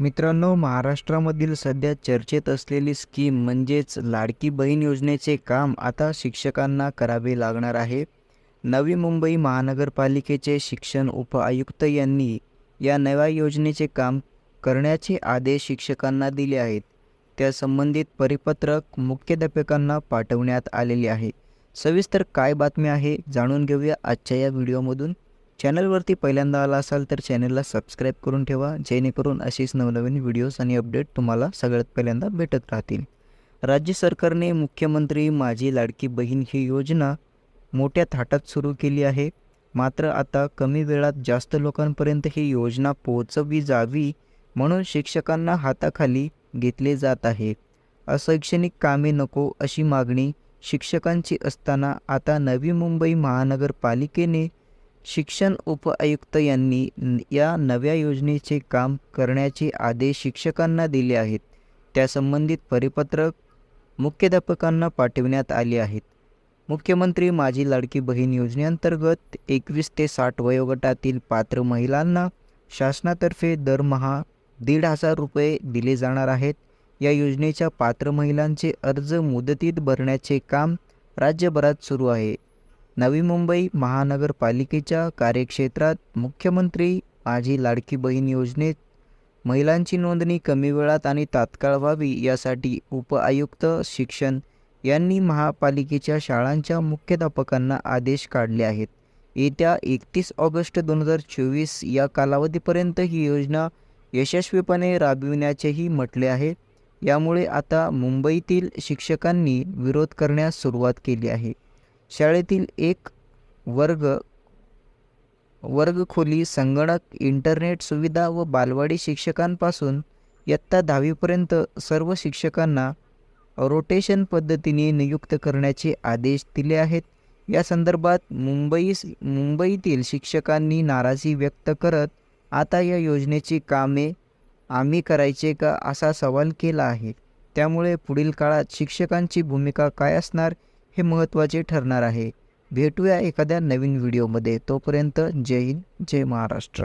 मित्रांनो महाराष्ट्रामधील सध्या चर्चेत असलेली स्कीम म्हणजेच लाडकी बहीण योजनेचे काम आता शिक्षकांना करावे लागणार आहे. नवी मुंबई महानगरपालिकेचे शिक्षण उपआयुक्त यांनी या नव्या योजनेचे काम करण्याचे आदेश शिक्षकांना दिले आहेत. त्या संबंधित परिपत्रक मुख्याध्यापकांना पाठवण्यात आलेले आहे. सविस्तर काय बातमी आहे जाणून घेऊया आजच्या या व्हिडिओमधून. चॅनलवरती पहिल्यांदा आला असाल तर चॅनलला सबस्क्राईब करून ठेवा जेणेकरून अशीच नवनवीन व्हिडिओज आणि अपडेट तुम्हाला सगळ्यात पहिल्यांदा भेटत राहतील. राज्य सरकारने मुख्यमंत्री माझी लाडकी बहीण ही योजना मोठ्या थाटात सुरू केली आहे. मात्र आता कमी वेळात जास्त लोकांपर्यंत ही योजना पोहोचवी जावी म्हणून शिक्षकांना हाताखाली घेतले जात आहे. अशैक्षणिक कामे नको अशी मागणी शिक्षकांची असताना आता नवी मुंबई महानगरपालिकेने शिक्षण उपआयुक्त यांनी या नव्या योजनेचे काम करण्याचे आदेश शिक्षकांना दिले आहेत. त्यासंबंधित परिपत्रक मुख्याध्यापकांना पाठविण्यात आले आहेत. मुख्यमंत्री माझी लाडकी बहीण योजनेअंतर्गत एकवीस ते साठ वयोगटातील पात्र महिलांना शासनातर्फे दरमहा दीड हजार रुपये दिले जाणार आहेत. या योजनेच्या पात्र महिलांचे अर्ज मुदतीत भरण्याचे काम राज्यभरात सुरू आहे. नवी मुंबई महानगरपालिकेच्या कार्यक्षेत्रात मुख्यमंत्री माझी लाडकी बहीण योजनेत महिलांची नोंदणी कमी वेळात आणि तात्काळ व्हावी यासाठी उपआयुक्त शिक्षण यांनी महापालिकेच्या शाळांच्या मुख्याध्यापकांना आदेश काढले आहेत. येत्या एकतीस ऑगस्ट दोन हजार चोवीस या कालावधीपर्यंत ही योजना यशस्वीपणे राबविण्याचेही म्हटले आहे. यामुळे आता मुंबईतील शिक्षकांनी विरोध करण्यास सुरुवात केली आहे. शाळेतील एक वर्ग वर्गखोली संगणक इंटरनेट सुविधा व बालवाडी शिक्षकांपासून इयत्ता दहावीपर्यंत सर्व शिक्षकांना रोटेशन पद्धतीने नियुक्त करण्याचे आदेश दिले आहेत. या संदर्भात मुंबई मुंबईतील शिक्षकांनी नाराजी व्यक्त करत आता या योजनेची कामे आम्ही करायचे का असा सवाल केला आहे. त्यामुळे पुढील काळात शिक्षकांची भूमिका काय असणार हे महत्त्वाचे ठरणार आहे. भेटूया एखाद्या नवीन व्हिडिओमध्ये. तोपर्यंत जय हिंद जय महाराष्ट्र.